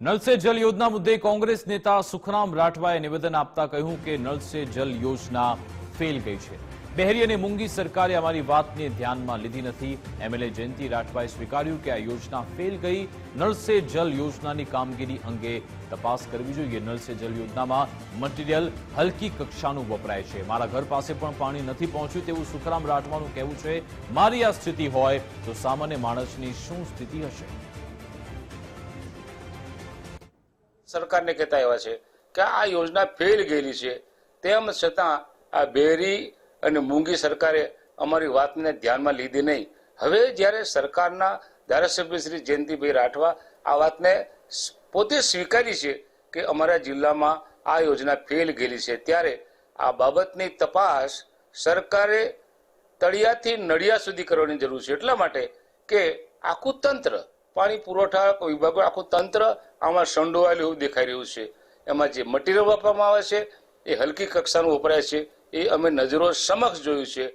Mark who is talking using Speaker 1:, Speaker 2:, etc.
Speaker 1: નળ સે જલ યોજના મુદ્દે કોંગ્રેસ નેતા સુખરામ રાઠવાએ નિવેદન આપતા કહ્યું કે નલ સે જલ યોજના ફેલ ગઈ છે. બહેરી અને મૂંગી સરકારે અમારી વાતને ધ્યાનમાં લીધી નથી. એમએલએ જયંતિ રાઠવાએ સ્વીકાર્યું કે આ યોજના ફેલ ગઈ. નળ સે જલ યોજનાની કામગીરી અંગે તપાસ કરવી જોઈએ. નળ સે જલ યોજનામાં મટીરિયલ હલકી કક્ષાનું વપરાય છે. મારા ઘર પાસે પણ પાણી નથી પહોંચ્યું તેવું સુખરામ રાઠવાનું કહેવું છે. મારી આ સ્થિતિ હોય તો સામાન્ય માણસની શું સ્થિતિ હશે?
Speaker 2: સરકારને કહેતા એવા છે કે આ યોજના ફેલ ગયેલી છે. તેમ છતાં આ બેરી અને મૂંગી સરકારે અમારી વાતને ધ્યાનમાં લીધી નહીં. હવે જ્યારે સરકારના ધારાસભ્ય શ્રી જયંતિભાઈ રાઠવા આ વાતને પોતે સ્વીકારી છે કે અમારા જિલ્લામાં આ યોજના ફેલ ગયેલી છે, ત્યારે આ બાબતની તપાસ સરકારે તળિયાથી નડિયા સુધી કરવાની જરૂર છે. એટલા માટે કે આખું તંત્ર પાણી પુરવઠા વિભાગ, આખું તંત્ર આમાં સંડોવાયેલું એવું દેખાઈ રહ્યું છે. એમાં જે મટીરિયલ વાપરવામાં આવે છે, એ હલકી કક્ષાનું વપરાય છે. એ અમે નજરો સમક્ષ જોયું છે.